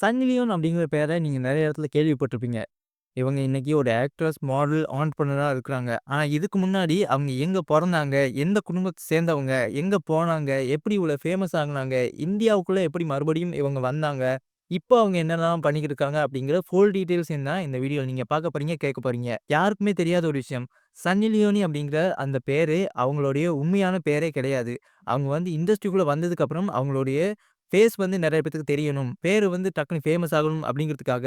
சன்லியோன் அப்படிங்கிற பேரை நீங்கள் நிறைய இடத்துல கேள்விப்பட்டிருப்பீங்க. இவங்க இன்னைக்கு ஒரு ஆக்ட்ரஸ், மாடல், ஆன்ட்ரப்ரனரா இருக்கிறாங்க. ஆனால் இதுக்கு முன்னாடி அவங்க எங்கே பிறந்தாங்க எந்த குடும்பத்தை சேர்ந்தவங்க? எங்கே போனாங்க? எப்படி இவ்வளோ ஃபேமஸ் ஆகுனாங்க? இந்தியாவுக்குள்ளே எப்படி மறுபடியும் இவங்க வந்தாங்க? இப்போ அவங்க என்னெல்லாம் பண்ணிக்கிட்டு இருக்காங்க? அப்படிங்கிற ஃபுல் டீட்டெயில்ஸ் தான் இந்த வீடியோ நீங்கள் பார்க்க போறீங்க, கேட்க போகிறீங்க யாருக்குமே தெரியாத ஒரு விஷயம். சன்னி லியோனி அப்படிங்கிற அந்த பேர் அவங்களுடைய உண்மையான பேரே கிடையாது. அவங்க வந்து இண்டஸ்ட்ரிக்குள்ளே வந்ததுக்கப்புறம் அவங்களுடைய ஃபேஸ் வந்து நிறைய பேத்துக்கு தெரியணும். பேர் வந்து டக்குனு ஃபேமஸ் ஆகணும் அப்படிங்கிறதுக்காக,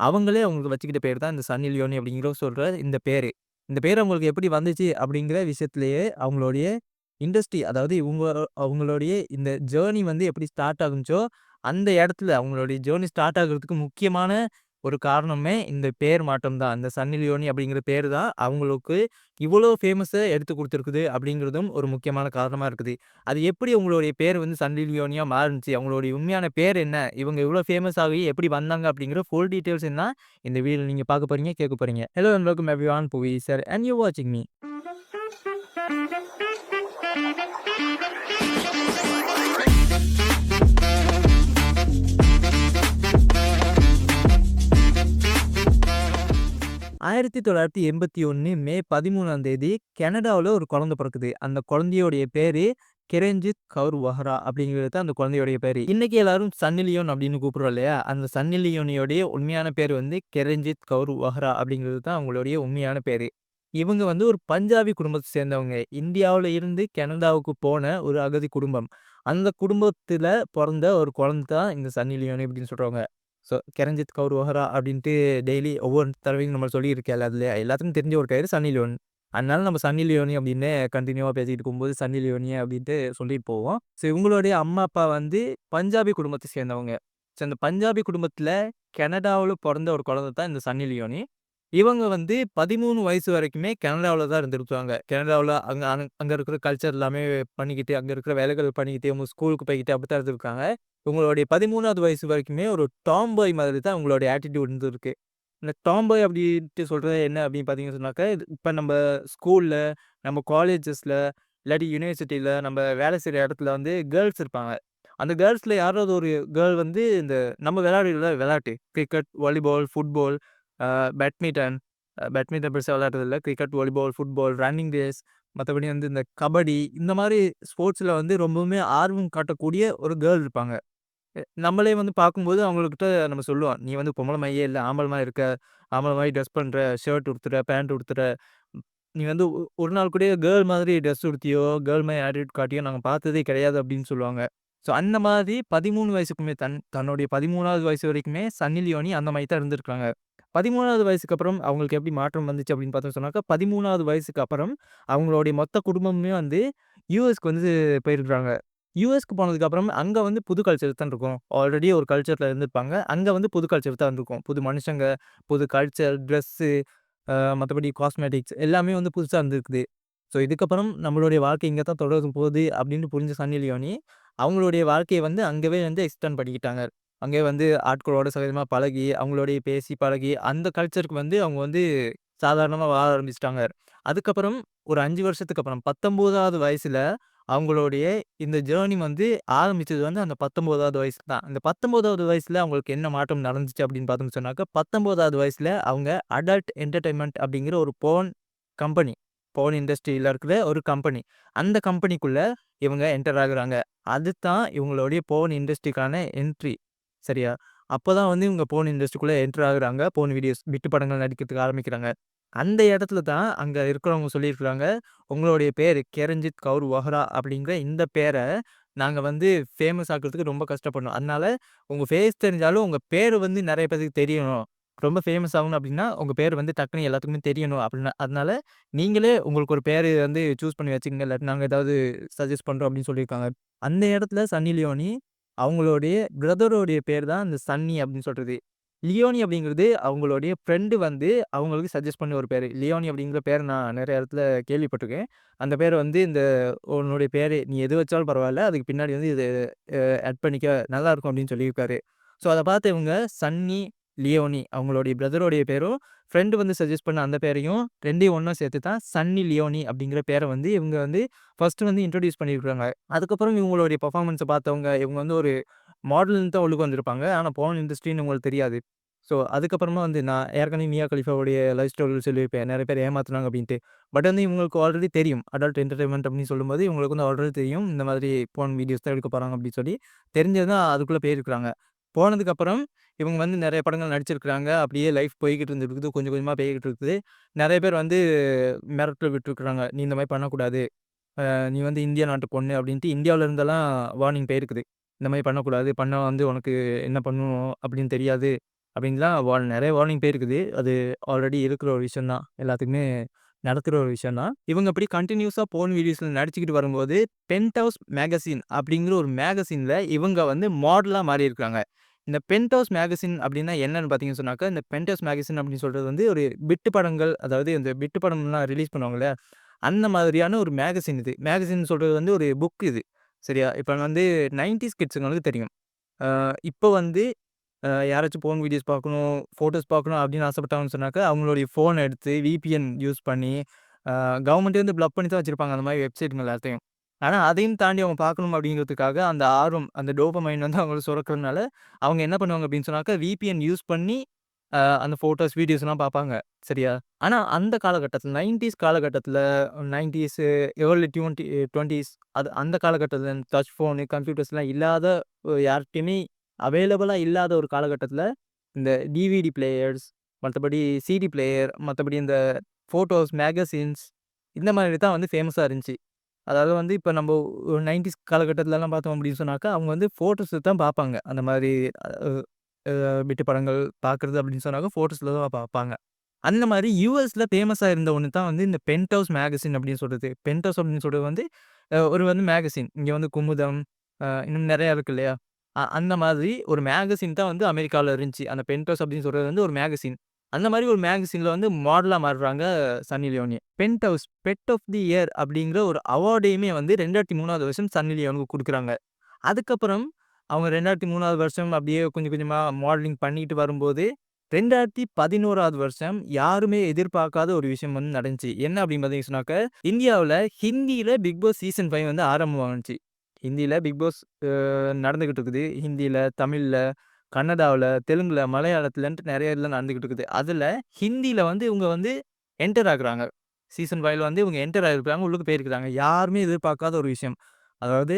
அவங்களே அவங்களுக்கு வச்சுக்கிட்ட பேர் தான் இந்த சன்னி லியோனி அப்படிங்கிற சொல்ற இந்த பேரு. இந்த பேர் அவங்களுக்கு எப்படி வந்துச்சு அப்படிங்கிற விஷயத்துலேயே அவங்களுடைய இண்டஸ்ட்ரி அதாவது இவங்க அவங்களுடைய இந்த ஜேர்னி வந்து எப்படி ஸ்டார்ட் ஆகுச்சோ, அந்த இடத்துல அவங்களுடைய ஜேர்னி ஸ்டார்ட் ஆகுறதுக்கு முக்கியமான ஒரு காரணமே இந்த பேர் மாற்றம் தான். இந்த சன்னி லியோனி அப்படிங்கிற பேர் தான் அவங்களுக்கு இவ்வளோ ஃபேமஸை எடுத்து கொடுத்துருக்குது அப்படிங்கிறதும் ஒரு முக்கியமான காரணமாக இருக்குது. அது எப்படி உங்களுடைய பேர் வந்து சன்னி லியோனியாக மாறுனுச்சு? அவங்களுடைய உண்மையான பேர் என்ன? இவங்க இவ்வளோ ஃபேமஸ் ஆகி எப்படி வந்தாங்க? அப்படிங்கிற ஃபுல் டீட்டெயில்ஸ் என்ன இந்த வீடியோ நீங்கள் பார்க்க போறீங்க, கேட்க போறீங்க. Hello and welcome everyone Puvi sir and you வாட்சிங் மீ. ஆயிரத்தி தொள்ளாயிரத்தி எண்பத்தி ஒன்று மே 13ஆம் தேதி கனடாவில் ஒரு குழந்தை பிறக்குது. அந்த குழந்தையோடைய பேரு கிரண்ஜித் கவுர் வொஹரா அப்படிங்கிறது தான் அந்த குழந்தையோடைய பேரு. இன்னைக்கு எல்லாரும் சன்னிலியோன் அப்படின்னு கூப்பிடுறோம் இல்லையா? அந்த சன்னிலியோனியோடைய உண்மையான பேர் வந்து கிரண்ஜித் கவுர் வஹரா அப்படிங்கிறது தான் அவங்களுடைய உண்மையான பேரு. இவங்க வந்து ஒரு பஞ்சாபி குடும்பத்தை சேர்ந்தவங்க. இந்தியாவில் இருந்து கனடாவுக்கு போன ஒரு அகதி குடும்பம். அந்த குடும்பத்தில் பிறந்த ஒரு குழந்தை தான் இந்த சன்னிலியோனி அப்படின்னு சொல்றவங்க. ஸோ கிரஞ்சித் கவுர் ஓஹரா அப்படின்ட்டு டெய்லி ஒவ்வொரு தடவையும் நம்ம சொல்லியிருக்கேன் அதில் எல்லாத்துக்கும் தெரிஞ்ச ஒரு பேரு சன்னி லியோன். அதனால நம்ம சன்னி லியோனி அப்படின்னு கண்டினியூவாக பேசிகிட்டு இருக்கும்போது சன்னி லியோனி அப்படின்ட்டு சொல்லிட்டு போவோம். ஸோ இவங்களுடைய அம்மா, அப்பா வந்து பஞ்சாபி குடும்பத்தை சேர்ந்தவங்க. ஸோ அந்த பஞ்சாபி குடும்பத்தில் கனடாவில் பிறந்த ஒரு குழந்தை தான் இந்த சன்னி லியோனி. இவங்க வந்து 13 வயசு வரைக்குமே கனடாவில் தான் இருந்திருக்காங்க. கனடாவில் அங்கே அங் அங்கே இருக்கிற கல்ச்சர் எல்லாமே பண்ணிக்கிட்டு, அங்கே இருக்கிற வேலைகள் பண்ணிக்கிட்டு, அவங்க ஸ்கூலுக்கு போயிக்கிட்டு அப்படி தான் இருந்திருக்காங்க. இவங்களுடைய 13வது வயசு வரைக்குமே ஒரு டாம்பாய் மாதிரி தான் அவங்களுடைய ஆட்டிடியூட் இருந்திருக்கு. இந்த டாம்பாய் அப்படின்ட்டு சொல்கிறது என்ன அப்படின்னு பார்த்தீங்கன்னு சொன்னாக்கா, இப்போ நம்ம ஸ்கூலில் நம்ம காலேஜஸில் இல்லாட்டி யூனிவர்சிட்டியில் நம்ம வேலை செய்கிற இடத்துல வந்து கேர்ள்ஸ் இருப்பாங்க. அந்த கேர்ள்ஸில் யாராவது ஒரு கேர்ள் வந்து இந்த நம்ம விளையாடுறதுல விளையாட்டு, cricket, volleyball, football, badminton badminton பெருசாக விளையாடுறதில்ல. Cricket, volleyball, football, running race மற்றபடி வந்து இந்த கபடி இந்த மாதிரி ஸ்போர்ட்ஸில் வந்து ரொம்பவுமே ஆர்வம் காட்டக்கூடிய ஒரு கேர்ள் இருப்பாங்க. நம்மளே வந்து பார்க்கும்போது அவங்கக்கிட்ட நம்ம சொல்லுவோம். "நீ வந்து பொம்பளை மையே இல்லை ஆம்பளமாக இருக்க. ஆம்பளை மாதிரி ட்ரெஸ் பண்ணுற ஷர்ட் உடுத்துற, பேண்ட் உடுத்துற. நீ வந்து ஒரு நாள் கூட கேர்ள் மாதிரி ட்ரெஸ் உடுத்தியோ, கேர்ள் மாதிரி ஆட்டிட்யூட் காட்டியோ நாங்கள் பார்த்ததே கிடையாது" அப்படின்னு சொல்லுவாங்க. ஸோ அந்த மாதிரி 13 வயசுக்குமே தன் தன்னுடைய 13வது வயசு வரைக்குமே சன்னி லியோனி அந்த மாதிரி தான் இருந்திருக்காங்க. 13வது வயசுக்கு அப்புறம் அவங்களுக்கு எப்படி மாற்றம் வந்துச்சு அப்படின்னு பார்த்தோம் சொன்னாக்கா, 13வது வயசுக்கு அப்புறம் அவங்களுடைய மொத்த குடும்பமுமே வந்து யூஎஸ்க்கு வந்து போயிருக்கிறாங்க யூஎஸ்க்கு போனதுக்கப்புறம் அங்கே வந்து புது கல்ச்சர் தான் இருக்கும். ஆல்ரெடி ஒரு கல்ச்சரில் இருந்திருப்பாங்க. அங்கே வந்து புது கல்ச்சர் தான் இருக்கும் புது மனுஷங்க, புது கல்ச்சர், ட்ரெஸ்ஸு, மற்றபடி காஸ்மெட்டிக்ஸ் எல்லாமே வந்து புதுசாக இருந்திருக்குது. ஸோ இதுக்கப்புறம் நம்மளுடைய வாழ்க்கை இங்கே தான் தொடரும் போகுது அப்படின்னு புரிஞ்ச சன்னி லியோனி, அவங்களுடைய வாழ்க்கையை வந்து அங்கவே வந்து எக்ஸ்டெண்ட் பண்ணிக்கிட்டாங்க. அங்கேயே வந்து ஆட்களோட சகஜமா பழகி, அவங்களோடயே பேசி பழகி, அந்த கல்ச்சருக்கு வந்து அவங்க வந்து சாதாரணமா வாழ ஆரம்பிச்சுட்டாங்க. அதுக்கப்புறம் ஒரு 5 வருஷத்துக்கு அப்புறம் 19வது வயசுல அவங்களுடைய இந்த ஜர்னி வந்து ஆரம்பிச்சது வந்து அந்த 19வது வயசு தான். அந்த 19வது வயசுல அவங்களுக்கு என்ன மாற்றம் நடந்துச்சு அப்படின்னு பார்த்தோம்னு சொன்னாக்கா, 19வது வயசுல அவங்க அடல்ட் என்டர்டெயின்மென்ட் அப்படிங்கிற ஒரு போர்ன் கம்பெனி, போர்ன் இண்டஸ்ட்ரியில இருக்கிற ஒரு கம்பெனி. அந்த கம்பெனிக்குள்ள இவங்க என்டர் ஆகுறாங்க. அதுதான் இவங்களுடைய போர்ன் இண்டஸ்ட்ரிக்கான என்ட்ரி. சரியா? அப்பதான் வந்து இவங்க போர்ன் இண்டஸ்ட்ரிக்குள்ள என்டர் ஆகுறாங்க. போர்ன் வீடியோஸ், விட்டு படங்கள் நடிக்கிறதுக்கு ஆரம்பிக்கிறாங்க. அந்த இடத்துல தான் அங்க இருக்கிறவங்க சொல்லியிருக்கிறாங்க, "உங்களுடைய பேரு கிரஞ்சித் கவுர் வொஹரா அப்படிங்கிற இந்த பேர நாங்க வந்து ஃபேமஸ் ஆக்குறதுக்கு ரொம்ப கஷ்டப்படணும். அதனால உங்க ஃபேஸ் தெரிஞ்சாலும் உங்க பேரு வந்து நெறைய பேத்துக்கு தெரியணும். ரொம்ப ஃபேமஸ் ஆகணும் அப்படின்னா, உங்க பேரு வந்து டக்குனு எல்லாத்துக்குமே தெரியணும் அப்படின்னா அதனால நீங்களே உங்களுக்கு ஒரு பேரு வந்து சூஸ் பண்ணி வச்சுக்கங்க. இல்லாட்டி நாங்க ஏதாவது சஜெஸ்ட் பண்றோம்" அப்படின்னு சொல்லியிருக்காங்க. அந்த இடத்துல சன்னி லியோனி அவங்களுடைய பிரதருடைய பேர் தான் இந்த சன்னி அப்படின்னு சொல்கிறது லியோனி அப்படிங்கிறது அவங்களுடைய ஃப்ரெண்டு வந்து அவங்களுக்கு சஜஸ்ட் பண்ண ஒரு பேர். லியோனி அப்படிங்கிற பேர் நான் நிறைய இடத்துல கேள்விப்பட்டிருக்கேன். அந்த பேர் வந்து இந்த "உன்னுடைய பேர் நீ எது வச்சாலும் பரவாயில்ல அதுக்கு பின்னாடி வந்து இது ஆட் பண்ணிக்க நல்லாயிருக்கும் அப்படின்னு சொல்லியிருக்காரு. ஸோ அதை பார்த்து இவங்க சன்னி லியோனி அவங்களுடைய பிரதருடைய பேரும், ஃப்ரெண்டு வந்து சஜஸ்ட் பண்ண அந்த பேரையும் ரெண்டையும் ஒன்றும் சேர்த்து தான் சன்னி லியோனி அப்படிங்கிற பேரை வந்து இவங்க வந்து ஃபஸ்ட்டு வந்து இன்ட்ரடியூஸ் பண்ணியிருக்காங்க. அதுக்கப்புறம் இவங்களுடைய பர்ஃபார்மன்ஸை பார்த்தவங்க, இவங்க வந்து ஒரு மாடல்னு தான் உள்ளுக்கு வந்திருப்பாங்க. ஆனால் போன இண்டஸ்ட்ரின்னு உங்களுக்கு தெரியாது. ஸோ அதுக்கப்புறமா வந்து நான் ஏற்கனவே மியா கலிஃபாவுடைய லைஃப் ஸ்டைல் சொல்லியிருப்பேன். நிறைய பேர் ஏமாத்துனாங்க அப்படின்ட்டு பட் வந்து இவங்களுக்கு ஆல்ரெடி தெரியும். அடல்ட் என்டர்டைன்மெண்ட் அப்படின்னு சொல்லும்போது இவங்களுக்கு வந்து ஆல்ரெடி தெரியும். இந்த மாதிரி போன் வீடியோஸ் தான் எடுக்க போகிறாங்க அப்படின்னு சொல்லி தெரிஞ்சது தான் அதுக்குள்ளே போயிருக்கிறாங்க போனதுக்கப்புறம் இவங்க வந்து நிறைய படங்கள் நடிச்சிருக்கிறாங்க அப்படியே லைஃப் போய்கிட்டு இருந்துருக்குது கொஞ்சம் கொஞ்சமாக போய்கிட்டு இருக்குது. நிறைய பேர் வந்து மிரட்டல் விட்டுருக்குறாங்க "நீ இந்த மாதிரி பண்ணக்கூடாது. நீ வந்து இந்திய நாட்டு பொண்ணு" அப்படின்ட்டு இந்தியாவில இருந்தெல்லாம் வார்னிங் போயிருக்குது. "இந்த மாதிரி பண்ணக்கூடாது. பண்ண வந்து உனக்கு என்ன பண்ணணும் அப்படின்னு தெரியாது." அப்படின்லாம் வா நிறைய வார்னிங் போயிருக்குது. அது ஆல்ரெடி இருக்கிற ஒரு விஷயம் தான். எல்லாத்துக்குமே நடக்கிற ஒரு விஷயம் தான். இவங்க அப்படி கண்டினியூஸாக போன் வீடியோஸில் நடிச்சுக்கிட்டு வரும்போது, பென்ட் ஹவுஸ் மேகசின் அப்படிங்கிற ஒரு மேகசினில் இவங்க வந்து மாடலா மாறியிருக்காங்க. இந்த பென்டவுஸ் மேகசின் அப்படின்னா என்னன்னு பார்த்தீங்கன்னு சொன்னாக்கா, இந்த பென்டோஸ் மேகசின் அப்படின்னு சொல்கிறது வந்து ஒரு பிட்டு படங்கள், அதாவது இந்த பிட்டு படம்லாம் ரிலீஸ் பண்ணுவாங்களே அந்த மாதிரியான ஒரு மேகசின் இது. மேகசின் சொல்கிறது வந்து ஒரு புக் இது. சரியா? இப்போ வந்து 90ஸ் கிட்ஸுங்களுக்கு தெரியும். இப்போ வந்து யாராச்சும் ஃபோன் வீடியோஸ் பார்க்கணும், ஃபோட்டோஸ் பார்க்கணும் அப்படின்னு ஆசைப்பட்டாங்கன்னு சொன்னாக்கா, அவங்களுடைய ஃபோன் எடுத்து விபிஎன் யூஸ் பண்ணி, கவர்மெண்ட்டே வந்து பிளாக் பண்ணி தான் வச்சுருப்பாங்க அந்த மாதிரி வெப்சைட்கள் எல்லாத்தையும். ஆனால் அதையும் தாண்டி அவங்க பார்க்கணும் அப்படிங்கிறதுக்காக அந்த ஆர்வம், அந்த டோபமைன் வந்து அவங்களுக்கு சுரக்கிறதுனால, அவங்க என்ன பண்ணுவாங்க அப்படின்னு சொன்னாக்கா, விபிஎன் யூஸ் பண்ணி அந்த ஃபோட்டோஸ், வீடியோஸ்லாம் பார்ப்பாங்க. சரியா? ஆனால் அந்த காலகட்டத்தில் நைன்டிஸ் காலகட்டத்தில் நைன்டிஸு ஏர்லி டுவெண்ட்டி டுவெண்ட்டிஸ் அது அந்த காலகட்டத்தில் டச் ஃபோனு, கம்ப்யூட்டர்ஸ்லாம் இல்லாத யார்கிட்டையுமே அவைலபிளாக இல்லாத ஒரு காலகட்டத்தில் இந்த டிவிடி பிளேயர்ஸ், மற்றபடி சிடி பிளேயர், மற்றபடி இந்த ஃபோட்டோஸ், மேகசின்ஸ் இந்த மாதிரி தான் வந்து ஃபேமஸாக இருந்துச்சு. அதாவது வந்து இப்போ நம்ம ஒரு 90ஸ் காலகட்டத்திலலாம் பார்த்தோம் அப்படின்னு சொன்னாக்கா, அவங்க வந்து ஃபோட்டோஸ் தான் பார்ப்பாங்க. அந்த மாதிரி விட்டு படங்கள் பார்க்குறது அப்படின்னு சொன்னாக்கா, ஃபோட்டோஸில் தான் பார்ப்பாங்க. அந்த மாதிரி யூஎஸில் ஃபேமஸாக இருந்த ஒன்று தான் வந்து இந்த பென்ட் ஹவுஸ் மேகசின் அப்படின்னு சொல்கிறது பென்ட் ஹவுஸ் அப்படின்னு சொல்கிறது வந்து ஒரு வந்து மேகசின். இங்கே வந்து குமுதம், இன்னும் நிறையா இருக்கு இல்லையா? அந்த மாதிரி ஒரு மேகசின் தான் வந்து அமெரிக்காவில் இருந்துச்சு. அந்த பென்ட் ஹவுஸ் அப்படின்னு சொல்கிறது வந்து ஒரு மேகசின். அந்த மாதிரி ஒரு மேகசினில் வந்து மாடலாக மாறுறாங்க Sunny Leone. Penthouse pet of the year அப்படிங்கிற ஒரு அவார்டையுமே வந்து 2003வது வருஷம் சன்னி லியோனுக்கு கொடுக்குறாங்க அதுக்கப்புறம் அவங்க 2003வது வருஷம் அப்படியே கொஞ்சம் கொஞ்சமாக மாடலிங் பண்ணிட்டு வரும்போது, 2011வது வருஷம் யாருமே எதிர்பார்க்காத ஒரு விஷயம் வந்து நடந்துச்சு. என்ன அப்படின்னு பார்த்தீங்கன்னு சொன்னாக்கா, இந்தியாவில் ஹிந்தியில் பிக் பாஸ் சீசன் ஃபைவ் வந்து ஆரம்பமானுச்சு. ஹிந்தியில் பிக் பாஸ் நடந்துக்கிட்டு இருக்குது. ஹிந்தியில் தமிழில் கன்னடாவுல, தெலுங்குல, மலையாளத்துலன்ட்டு நெறைய இதுல நடந்துகிட்டு இருக்குது. அதுல ஹிந்தியில் வந்து இவங்க வந்து என்டர் ஆகுறாங்க. சீசன் 5ல வந்து இவங்க என்டர் ஆகிருக்கிறாங்க உள்ளுக்கு போயிருக்காங்க. யாருமே எதிர்பார்க்காத ஒரு விஷயம். அதாவது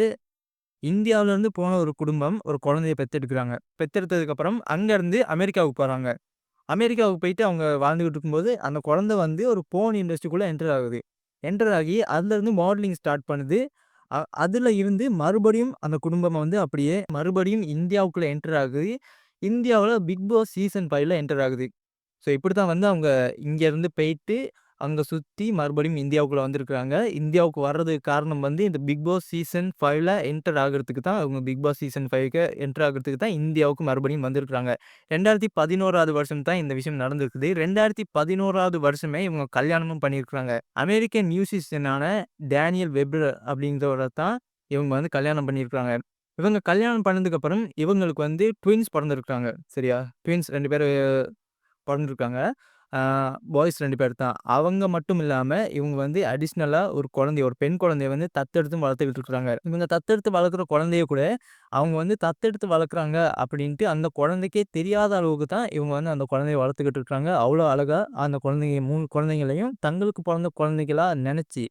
இந்தியாவுலருந்து போன ஒரு குடும்பம் ஒரு குழந்தைய பெத்தெடுக்குறாங்க. பெத்தெடுத்ததுக்கப்புறம் அங்கருந்து அமெரிக்காவுக்கு போறாங்க. அமெரிக்காவுக்கு போயிட்டு அவங்க வாழ்ந்துகிட்டு இருக்கும்போது, அந்த குழந்தை வந்து ஒரு போர்ன் இண்டஸ்ட்ரிக்குள்ள என்டர் ஆகுது. என்டர் ஆகி அதுலருந்து மாடலிங் ஸ்டார்ட் பண்ணுது. அதில் அதுல இருந்து மறுபடியும் அந்த குடும்பம் வந்து அப்படியே மறுபடியும் இந்தியாவுக்குள்ள என்டர் ஆகுது. இந்தியாவுல பிக் பாஸ் சீசன் ஃபைவ்ல என்டர் ஆகுது. ஸோ இப்படித்தான் வந்து அவங்க இங்கேருந்து போயிட்டு, அங்கே சுற்றி மறுபடியும் இந்தியாவுக்குள்ள வந்திருக்காங்க. இந்தியாவுக்கு வர்றதுக்கு காரணம் வந்து இந்த பிக் பாஸ் சீசன் ஃபைவ்ல என்டர் ஆகுறதுக்கு தான் அவங்க பிக் பாஸ் சீசன் ஃபைவ்க்கு என்டர் ஆகுறதுக்கு தான் இந்தியாவுக்கு மறுபடியும் வந்திருக்காங்க. 2011வது வருஷம் தான் இந்த விஷயம் நடந்திருக்குது. 2011வது வருஷமே இவங்க கல்யாணமும் பண்ணியிருக்காங்க. அமெரிக்கன் மியூசிஷியனான டேனியல் வெப்ரர் அப்படிங்கிறவரை தான் இவங்க வந்து கல்யாணம் பண்ணியிருக்காங்க. இவங்க கல்யாணம் பண்ணதுக்கப்புறம் இவங்களுக்கு வந்து ட்வின்ஸ் பிறந்திருக்காங்க சரியா? ட்வின்ஸ் ரெண்டு பேர் பிறந்திருக்காங்க பாய்ஸ் ரெண்டு பேர் தான். அவங்க மட்டும் இல்லாமல் இவங்க வந்து அடிஷ்னலாக ஒரு குழந்தைய ஒரு பெண் குழந்தைய வந்து தத்தெடுத்து வளர்த்துக்கிட்டு இருக்காங்க. இவங்க தத்தெடுத்து வளர்க்குற குழந்தைய கூட அவங்க வந்து தத்தெடுத்து வளர்க்குறாங்க அப்படின்ட்டு அந்த குழந்தைக்கே தெரியாத அளவுக்கு தான் இவங்க வந்து அந்த குழந்தைய வளர்த்துக்கிட்டு இருக்கிறாங்க அவ்வளோ அழகாக அந்த குழந்தைங்க மூணு குழந்தைங்களையும் தங்களுக்கு பிறந்த குழந்தைகளா நினச்சி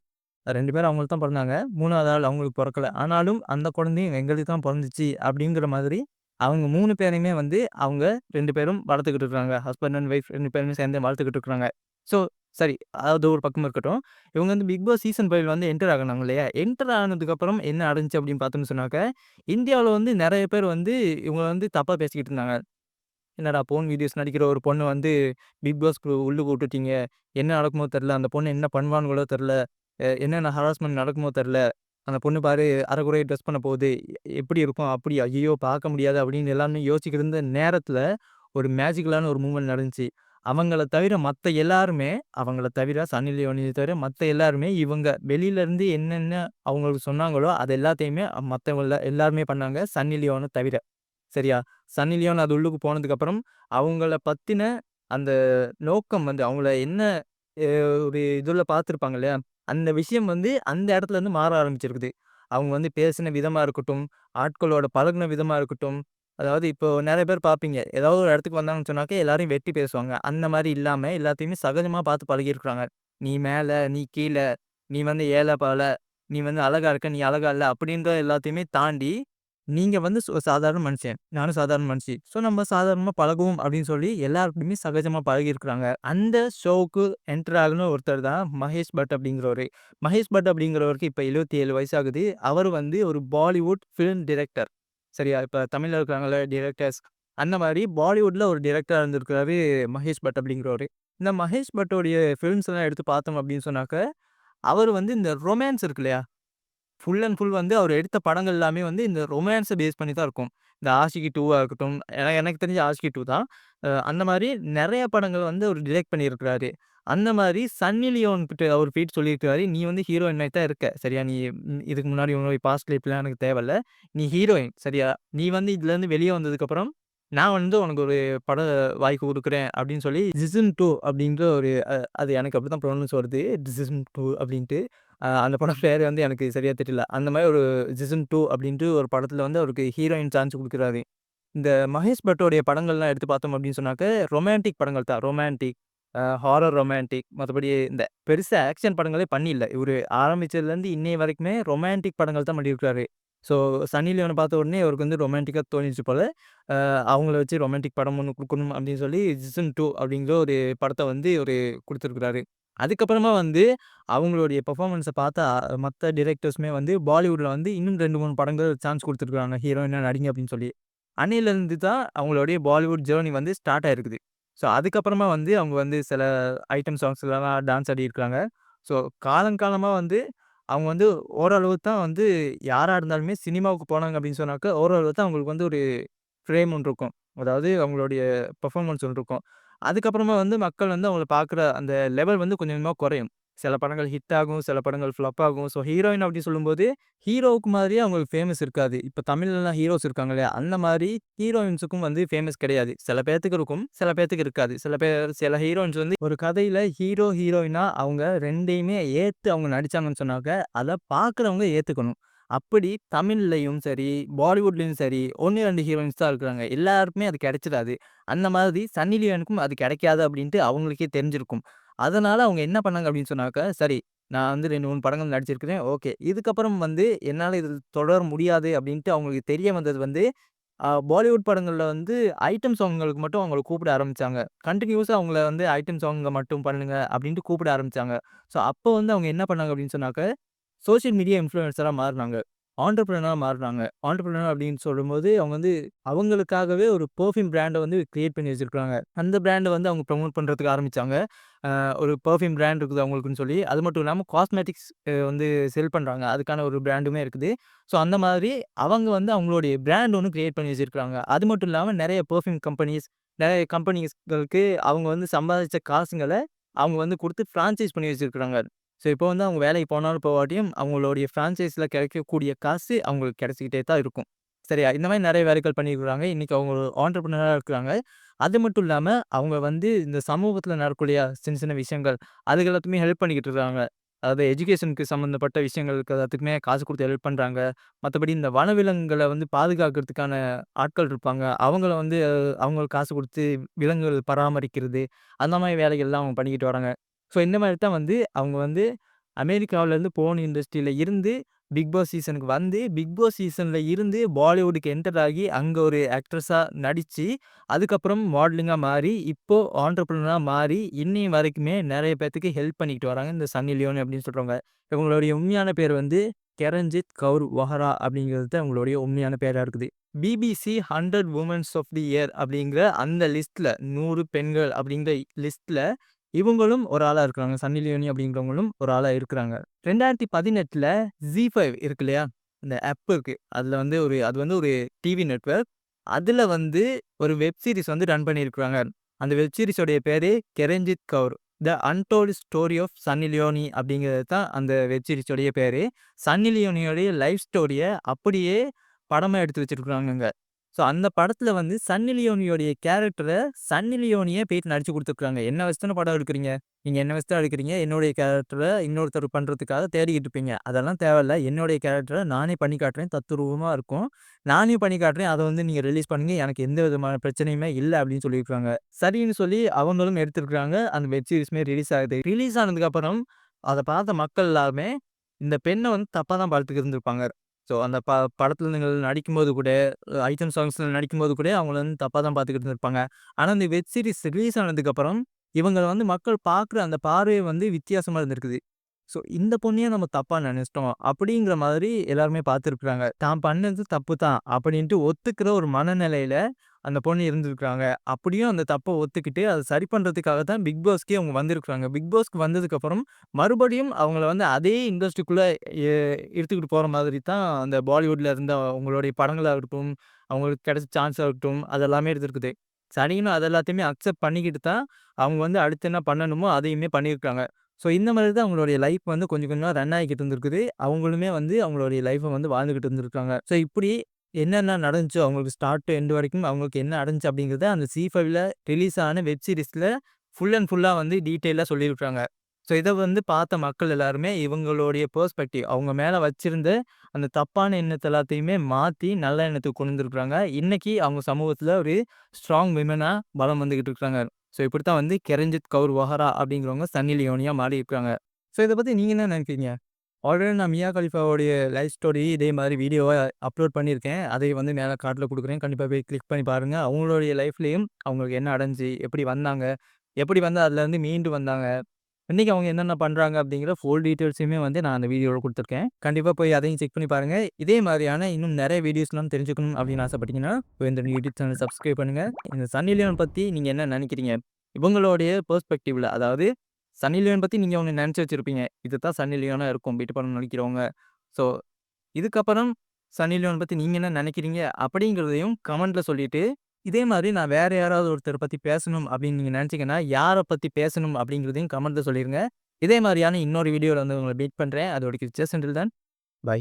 ரெண்டு பேரும் அவங்களுக்கு தான் பிறந்தாங்க மூணாவது ஆள் அவங்களுக்கு பிறக்கல ஆனாலும் அந்த குழந்தையும் எங்களுக்கு தான் பிறந்துச்சு அப்படிங்கிற மாதிரி அவங்க 3 பேரையுமே வந்து அவங்க 2 பேரும் வளர்த்துக்கிட்டு இருக்காங்க. ஹஸ்பண்ட் அண்ட் ஒய்ஃப் 2 பேருமே சேர்ந்து வளர்த்துக்கிட்டு இருக்காங்க. ஸோ சரி அது ஒரு பக்கம் இருக்கட்டும். இவங்க வந்து பிக் பாஸ் சீசன் பயில் வந்து என்டர் ஆகுனாங்க இல்லையா? என்டர் ஆனதுக்கப்புறம் என்ன நடந்துச்சு அப்படின்னு பார்த்தோம்னு சொன்னாக்க, இந்தியாவுல வந்து நெறைய பேர் வந்து இவங்கள வந்து தப்பா பேசிக்கிட்டு இருந்தாங்க. என்னடா போன் வீடியோஸ் நடிக்கிற ஒரு பொண்ணு வந்து பிக் பாஸ்க்கு உள்ளுக்கு விட்டுட்டீங்க. என்ன நடக்குமோ தெர்ல. அந்த பொண்ணு என்ன பண்ணுவானுங்களோ தெர்ல. அ என்னென்ன ஹராஸ்மென்ட் நடக்குமோ தெர்ல. அந்த பொண்ணு பாரு அரைக்குறையை ட்ரெஸ் பண்ண போகுது. எப்படி இருக்கும்? அப்படி ஐயோ பார்க்க முடியாது அப்படின்னு எல்லாமே யோசிக்கிருந்த நேரத்தில் ஒரு மேஜிக்கலான ஒரு மூமெண்ட் நடந்துச்சு. அவங்கள தவிர மற்ற எல்லாருமே அவங்கள தவிர சன்னி லியோனிய தவிர மற்ற எல்லாருமே இவங்க வெளியிலேருந்து என்னென்ன அவங்களுக்கு சொன்னாங்களோ, அது எல்லாத்தையுமே மற்றவங்கள எல்லாருமே பண்ணாங்க. சன்னி லியோனை தவிர. சரியா? சன்னி லியோன் அது உள்ளுக்கு போனதுக்கப்புறம், அவங்கள பற்றின அந்த நோக்கம் வந்து அவங்கள என்ன ஒரு இதில் பார்த்துருப்பாங்க இல்லையா? அந்த விஷயம் வந்து அந்த இடத்துல இருந்து மாற ஆரம்பிச்சிருக்குது. அவங்க வந்து பேசின விதமாக இருக்கட்டும், ஆட்களோட பழகுன விதமாக இருக்கட்டும். அதாவது இப்போ நிறைய பேர் பார்ப்பீங்க. ஏதாவது ஒரு இடத்துக்கு வந்தாங்கன்னு சொன்னாக்க எல்லாரையும் வெட்டி பேசுவாங்க. அந்த மாதிரி இல்லாமல் எல்லாத்தையுமே சகஜமாக பார்த்து பழகியிருக்கிறாங்க. நீ மேலே நீ கீழே நீ வந்து ஏழை பால, நீ வந்து அழகா இருக்க, நீ அழகா இல்லை அப்படின்ற எல்லாத்தையுமே தாண்டி, நீங்க வந்து சாதாரண மனுஷன். நானும் சாதாரண மனுஷி. ஸோ நம்ம சாதாரணமா பழகுவோம் அப்படின்னு சொல்லி எல்லார்கிட்டயுமே சகஜமா பழகியிருக்கிறாங்க. அந்த ஷோவுக்கு என்டர் ஆகணும் ஒருத்தர் தான் மகேஷ் பட் அப்படிங்கிறவரு. மகேஷ் பட் அப்படிங்கிறவருக்கு இப்ப 77 வயசு ஆகுது. அவர் வந்து ஒரு பாலிவுட் ஃபிலிம் டிரெக்டர் சரியா? இப்ப தமிழ்ல இருக்கிறாங்கள டிரெக்டர்ஸ் அந்த மாதிரி பாலிவுட்ல ஒரு டைரக்டரா இருந்திருக்கிறாரு மகேஷ் பட் அப்படிங்கிறவரு. இந்த மகேஷ் பட்டோடைய ஃபிலிம்ஸ் எல்லாம் எடுத்து பார்த்தோம் அப்படின்னு சொன்னாக்க, அவர் வந்து இந்த ரொமான்ஸ் இருக்கு இல்லையா? ஃபுல் அண்ட் ஃபுல் வந்து அவர் எடுத்த படங்கள் எல்லாமே வந்து இந்த ரொமான்ஸை பேஸ் பண்ணி தான் இருக்கும். இந்த ஆஷிகி டூவாக இருக்கட்டும். எனக்கு எனக்கு தெரிஞ்சு ஆஷிகி டூ தான். அந்த மாதிரி நிறைய படங்கள் வந்து அவர் டிரெக்ட் பண்ணியிருக்கிறாரு. அந்த மாதிரி சன்னி லியோன் கிட்ட ஃபீட் சொல்லியிருக்காரு, "நீ வந்து ஹீரோயின் மாரி தான் இருக்க. சரியா? நீ இதுக்கு முன்னாடி உன்னுடைய பாஸ்ட் லைஃப்லாம் எனக்கு தேவையில்ல. நீ ஹீரோயின். சரியா? நீ வந்து இதுலேருந்து வெளியே வந்ததுக்கப்புறம், நான் வந்து உனக்கு ஒரு பட வாய்ப்பு கொடுக்குறேன் அப்படின்னு சொல்லி ஜிசன் டூ அப்படின்ற ஒரு அது எனக்கு அப்படி தான் ப்ரொனன்ஸ் வருது. "டிசிஷன் 2" அப்படின்ட்டு. அந்த படம் பேர் வந்து எனக்கு சரியாக தெரியல. அந்த மாதிரி ஒரு ஜிசன் டூ அப்படின்ட்டு ஒரு படத்தில் வந்து அவருக்கு ஹீரோயின் சான்ஸ் கொடுக்குறாரு இந்த மகேஷ் பட்டோடைய படங்கள்லாம் எடுத்து பார்த்தோம் அப்படின்னு சொன்னாக்க, ரொமான்டிக் படங்கள் தான். ரொமான்டிக், ஹாரர் ரொமான்டிக் மற்றபடி இந்த பெருசாக ஆக்ஷன் படங்களே பண்ணியில்ல. இவர் ஆரம்பிச்சதுலேருந்து இன்னைய வரைக்குமே ரொமான்டிக் படங்கள் தான் பண்ணியிருக்காரு. ஸோ சன்னி லியோனை பார்த்த உடனே அவருக்கு வந்து ரொமான்டிக்காக தோணிச்சு போல. அவங்கள வச்சு ரொமான்டிக் படம் ஒன்று கொடுக்கணும் அப்படின்னு சொல்லி ஜிசன் டூ அப்படிங்கிற ஒரு படத்தை வந்து ஒரு கொடுத்துருக்குறாரு அதுக்கப்புறமா வந்து அவங்களுடைய பெர்ஃபார்மன்ஸை பார்த்தா மற்ற டிரெக்டர்ஸுமே வந்து பாலிவுட்ல வந்து இன்னும் 2, 3 படங்கள் சான்ஸ் குடுத்துருக்காங்க. ஹீரோயினாக நடிங்க அப்படின்னு சொல்லி. அன்னையிலேருந்து தான் அவங்களுடைய பாலிவுட் ஜேர்னி வந்து ஸ்டார்ட் ஆயிருக்குது. ஸோ அதுக்கப்புறமா வந்து அவங்க வந்து சில ஐட்டம் சாங்ஸ்லாம் டான்ஸ் ஆடியிருக்காங்க. ஸோ காலங்காலமாக வந்து அவங்க வந்து ஓரளவு தான் வந்து யாராக இருந்தாலுமே சினிமாவுக்கு போனாங்க அப்படின்னு சொன்னாக்க, ஓரளவு தான் அவங்களுக்கு வந்து ஒரு ஃப்ரேம் ஒன்று இருக்கும். அதாவது அவங்களுடைய பெர்ஃபார்மன்ஸ் ஒன்று இருக்கும். அதுக்கப்புறமா வந்து மக்கள் வந்து அவங்கள பார்க்குற அந்த லெவல் வந்து கொஞ்சம் கொஞ்சமாக குறையும். சில படங்கள் ஹிட் ஆகும். சில படங்கள் ஃப்ளப் ஆகும். ஸோ ஹீரோயின் அப்படி சொல்லும்போது, ஹீரோவுக்கு மாதிரியே அவங்களுக்கு ஃபேமஸ் இருக்காது. இப்போ தமிழ்லலாம் ஹீரோஸ் இருக்காங்க இல்லையா? அந்த மாதிரி ஹீரோயின்ஸுக்கும் வந்து ஃபேமஸ் கிடையாது. சில பேர்த்துக்கு இருக்கும். சில பேர்த்துக்கு இருக்காது. சில பேர் சில ஹீரோயின்ஸ் வந்து ஒரு கதையில் ஹீரோ, ஹீரோயினா அவங்க ரெண்டையுமே ஏற்று அவங்க நடித்தாங்கன்னு சொன்னாக்க, அதை பார்க்குறவங்க ஏற்றுக்கணும் அப்படி தமிழ்லையும் சரி, பாலிவுட்லையும் சரி 1, 2 ஹீரோயின்ஸ் தான் இருக்கிறாங்க. எல்லாருக்குமே அது கிடைச்சிடாது. அந்த மாதிரி சன்னி லியோனுக்கும் அது கிடைக்காது அப்படின்ட்டு அவங்களுக்கே தெரிஞ்சிருக்கும். அதனால் அவங்க என்ன பண்ணாங்க அப்படின்னு சொன்னாக்க, சரி நான் வந்து 2, 3 படங்கள் நடிச்சிருக்கிறேன். ஓகே. இதுக்கப்புறம் வந்து என்னால் இது தொடர முடியாது அப்படின்ட்டு அவங்களுக்கு தெரிய வந்தது வந்து, பாலிவுட் படங்களில் வந்து ஐட்டம் சாங்களுக்கு மட்டும் அவங்கள கூப்பிட ஆரம்பித்தாங்க கண்டினியூஸாக அவங்கள வந்து ஐட்டம் சாங்கை மட்டும் பண்ணுங்க அப்படின்ட்டு கூப்பிட ஆரம்பித்தாங்க ஸோ அப்போ வந்து அவங்க என்ன பண்ணாங்க அப்படின்னு சொன்னாக்க, சோசியல் மீடியா இன்ஃப்ளூயன்சரா மாறினாங்க ஆண்டர்பிரினராக மாறினாங்க ஆண்டர்பிரினர் அப்படின்னு சொல்லும்போது, அவங்க வந்து அவங்களுக்காகவே ஒரு பெர்ஃப்யூம் பிராண்டை வந்து கிரியேட் பண்ணி வச்சுருக்காங்க அந்த பிராண்டை வந்து அவங்க ப்ரமோட் பண்ணுறதுக்கு ஆரம்பிச்சாங்க. ஒரு பெர்ஃப்யூம் பிராண்ட் இருக்குது அவங்களுக்குன்னு சொல்லி. அது மட்டும் இல்லாமல் காஸ்மெட்டிக்ஸ் வந்து செல் பண்ணுறாங்க அதுக்கான ஒரு பிராண்டுமே இருக்குது. ஸோ அந்த மாதிரி அவங்க வந்து அவங்களுடைய பிராண்ட் ஒன்று கிரியேட் பண்ணி வச்சுருக்காங்க அது மட்டும் இல்லாமல் நிறைய பெர்ஃப்யூம் கம்பெனிஸ், நிறைய கம்பெனிஸ்களுக்கு அவங்க வந்து சம்பாதிச்ச காசுங்களை அவங்க வந்து கொடுத்து ஃபிரான்சைஸ் பண்ணி வச்சிருக்காங்க. ஸோ இப்போ வந்து அவங்க வேலைக்கு போனாலும் போவாட்டியும் அவங்களுடைய ஃப்ரான்ச்சைஸில் கிடைக்கக்கூடிய காசு அவங்களுக்கு கிடைச்சிக்கிட்டே தான் இருக்கும். சரியா? இந்த மாதிரி நிறைய வேலைகள் பண்ணியிருக்கிறாங்க இன்றைக்கி அவங்க ஆண்டர்பிரினராக இருக்கிறாங்க. அது மட்டும் இல்லாமல் அவங்க வந்து இந்த சமூகத்தில் நடக்கக்கூடிய சின்ன சின்ன விஷயங்கள், அதுக்கு எல்லாத்துக்குமே ஹெல்ப் பண்ணிக்கிட்டு இருக்காங்க. அதாவது எஜுகேஷனுக்கு சம்மந்தப்பட்ட விஷயங்களுக்கு எல்லாத்துக்குமே காசு கொடுத்து ஹெல்ப் பண்ணுறாங்க மற்றபடி இந்த வனவிலங்குகளை வந்து பாதுகாக்கிறதுக்கான ஆட்கள் இருப்பாங்க. அவங்கள வந்து அவங்களுக்கு காசு கொடுத்து விலங்குகள் பராமரிக்கிறது, அந்த மாதிரி வேலைகள்லாம் அவங்க பண்ணிக்கிட்டு வராங்க. ஸோ இந்த மாதிரி தான் வந்து அவங்க வந்து அமெரிக்காவிலேருந்து போன் இண்டஸ்ட்ரியில் இருந்து பிக் பாஸ் சீசனுக்கு வந்து, பிக் பாஸ் சீசனில் இருந்து பாலிவுட்டுக்கு என்டர் ஆகி, அங்கே ஒரு ஆக்ட்ரஸாக நடித்து அதுக்கப்புறம் மாடலிங்காக மாறி, இப்போது ஆண்டர்பிரினராக மாறி, இன்னையும் வரைக்குமே நிறைய பேத்துக்கு ஹெல்ப் பண்ணிக்கிட்டு வராங்க. இந்த சன்னி லியோன் அப்படின்னு சொல்கிறவங்க இவங்களுடைய உண்மையான பேர் வந்து கெரஞ்சித் கவுர் வஹரா அப்படிங்கிறது தான் உங்களுடைய உண்மையான பேராக இருக்குது. BBC hundred women's of the year அப்படிங்கிற அந்த லிஸ்ட்டில் நூறு பெண்கள் அப்படிங்கிற லிஸ்ட்டில் இவங்களும் ஒரு ஆளாக இருக்கிறாங்க. சன்னி லியோனி அப்படிங்கிறவங்களும் ஒரு ஆளாக இருக்கிறாங்க. 2018ல ஜீ5 இருக்கு இல்லையா? இந்த ஆப் இருக்குது அதில் வந்து ஒரு அது வந்து ஒரு டிவி நெட்வொர்க். அதில் வந்து ஒரு வெப் சீரிஸ் வந்து ரன் பண்ணியிருக்கிறாங்க அந்த வெப் சீரிஸோடைய பேர் Karenjit Kaur. The untold story of Sunny Leone அப்படிங்கிறது தான் அந்த வெப் சீரிஸோடைய பேர் சன்னி லியோனியோடைய லைஃப் ஸ்டோரியை அப்படியே படமாக எடுத்து வச்சுருக்குறாங்கங்க ஸோ அந்த படத்தில் வந்து சன்னி லியோனியோடைய கேரக்டரை சன்னி லியோனியே போயிட்டு நடிச்சு கொடுத்துருக்காங்க என்ன வச்சு தானே படம் எடுக்குறீங்க? நீங்கள் என்ன வச்சு தான் என்னுடைய கேரக்டரை இன்னொருத்தர் பண்ணுறதுக்காக தேடிக்கிட்டு இருப்பீங்க. அதெல்லாம் தேவையில்ல. என்னுடைய கேரக்டரை நானே பண்ணி காட்டுறேன். தத்ரூவமா இருக்கும். நானே பண்ணி காட்டுறேன். அதை வந்து நீங்கள் ரிலீஸ் பண்ணுங்க. எனக்கு எந்த விதமான பிரச்சனையுமே இல்லை அப்படின்னு சொல்லியிருக்காங்க. சரின்னு சொல்லி அவங்களும் எடுத்திருக்காங்க. அந்த வெப் சீரிஸுமே ரிலீஸ் ஆகுது. ரிலீஸ் ஆனதுக்கப்புறம் அதை பார்த்த மக்கள் எல்லாருமே இந்த பெண்ணை வந்து தப்பாக தான் பார்த்துக்கிட்டு இருந்திருப்பாங்க. ஸோ அந்த ப படத்துல நீங்கள் நடிக்கும்போது கூட, ஐட்டம் சாங்ஸ்ல நடிக்கும்போது கூட அவங்கள வந்து தப்பா தான் பார்த்துக்கிட்டு இருந்திருப்பாங்க. ஆனா இந்த வெப் சீரிஸ் ரிலீஸ் ஆனதுக்கப்புறம் இவங்கள வந்து மக்கள் பார்க்குற அந்த பார்வை வந்து வித்தியாசமா இருந்திருக்குது. ஸோ இந்த பொண்ணையே நம்ம தப்பா நெனச்சுட்டோம். அப்படிங்கிற மாதிரி எல்லாருமே பார்த்துருக்குறாங்க தான் பண்ணது தப்பு தான் அப்படின்ட்டு ஒத்துக்கிற ஒரு மனநிலையில அந்த பொண்ணு இருந்திருக்கிறாங்க அப்படியும் அந்த தப்பை ஒத்துக்கிட்டு அதை சரி பண்ணுறதுக்காக தான் பிக் பாஸ்க்கே அவங்க வந்திருக்கிறாங்க பிக் பாஸ்க்கு வந்ததுக்கப்புறம் மறுபடியும் அவங்கள வந்து அதே இண்டஸ்ட்ரிக்குள்ளே எ எடுத்துக்கிட்டு போகிற மாதிரி தான் அந்த பாலிவுட்டில் இருந்த அவங்களுடைய படங்களாக இருக்கட்டும், அவங்களுக்கு கிடைச்ச சான்ஸாக இருக்கட்டும், அதெல்லாமே எடுத்துருக்குது இருந்திருக்குது. சரின்னு அது எல்லாத்தையுமே அக்செப்ட் பண்ணிக்கிட்டு தான் அவங்க வந்து அடுத்து என்ன பண்ணணுமோ அதையுமே பண்ணியிருக்காங்க. ஸோ இந்த மாதிரி தான் அவங்களுடைய லைஃப் வந்து கொஞ்சம் கொஞ்சமாக ரன் ஆகிக்கிட்டு இருந்திருக்குது. அவங்களுமே வந்து அவங்களுடைய லைஃப்பை வந்து வாழ்ந்துக்கிட்டு இருந்திருக்காங்க. ஸோ இப்படி என்னென்ன நடந்துச்சோ அவங்களுக்கு ஸ்டார்ட் டூ எண்ட் வரைக்கும் அவங்களுக்கு என்ன நடந்துச்சு அப்படிங்கிறத அந்த ஜீ5ல ரிலீஸ் ஆன வெப் சீரிஸில் ஃபுல் அண்ட் ஃபுல்லாக வந்து டீட்டெயிலாக சொல்லியிருக்காங்க. ஸோ இதை வந்து பார்த்த மக்கள் எல்லாருமே இவங்களுடைய பெர்ஸ்பெக்டிவ் அவங்க மேலே வச்சிருந்த அந்த தப்பான எண்ணத்தை எல்லாத்தையுமே மாற்றி நல்ல எண்ணத்துக்கு கொண்டு வந்துருக்குறாங்க இன்னைக்கு அவங்க சமூகத்தில் ஒரு ஸ்ட்ராங் விமனாக பலம் வந்துக்கிட்டு இருக்காங்க. ஸோ இப்படி தான் வந்து கிரஞ்சித் கவுர் ஓஹரா அப்படிங்கிறவங்க சன்னி லியோனியா மாறியிருக்காங்க. ஸோ இதை பற்றி நீங்கள் என்ன நினைக்கிறீங்க? ஆல்ரெடி நான் மியா கலிஃபாவுடைய லைஃப் ஸ்டோரி இதே மாதிரி வீடியோவை அப்லோட் பண்ணியிருக்கேன். அதை வந்து நேராக கார்ட்ல கொடுக்குறேன் கண்டிப்பாக போய் கிளிக் பண்ணி பாருங்கள் அவங்களுடைய லைஃப்லேயும் அவங்களுக்கு என்ன அடைஞ்சு எப்படி வந்தாங்க? எப்படி வந்து அதுலேருந்து மீண்டு வந்தாங்க? இன்றைக்கி அவங்க என்னென்ன பண்ணுறாங்க அப்படிங்கிற ஃபுல் டீட்டெயில்ஸுமே வந்து நான் அந்த வீடியோவில் கொடுத்துருக்கேன் கண்டிப்பாக போய் அதையும் செக் பண்ணி பாருங்கள் இதே மாதிரியான இன்னும் நிறைய வீடியோஸ்லாம் தெரிஞ்சுக்கணும் அப்படின்னு ஆசைப்பட்டீங்கன்னா, இந்த யூடியூப் சேனல் சப்ஸ்கிரைப் பண்ணுங்கள் இந்த சன்னிலியன் பற்றி நீங்கள் என்ன நினைக்கிறீங்க? இவங்களுடைய பெர்ஸ்பெக்டிவில் அதாவது சன்னி லியோன் பற்றி நீங்கள் ஒன்று நினச்சி வச்சுருப்பீங்க இது இதுதான் சன்னி லியோனாக இருக்கும். பிட்டு படம் நினைக்கிறவங்க ஸோ இதுக்கப்புறம் சன்னி லியோன் பற்றி நீங்கள் என்ன நினைக்கிறீங்க? அப்படிங்கிறதையும் கமெண்ட்டில் சொல்லிவிட்டு இதே மாதிரி நான் வேற யாராவது ஒருத்தரை பற்றி பேசணும் அப்படின்னு நீங்கள் நினச்சிங்கன்னா யாரை பற்றி பேசணும் அப்படிங்கிறதையும் கமெண்ட்டில் சொல்லிடுங்க இதே மாதிரியான இன்னொரு வீடியோவில் வந்து உங்களை மீட் பண்ணுறேன் அதோட ஜஸ்ட் தான் பை.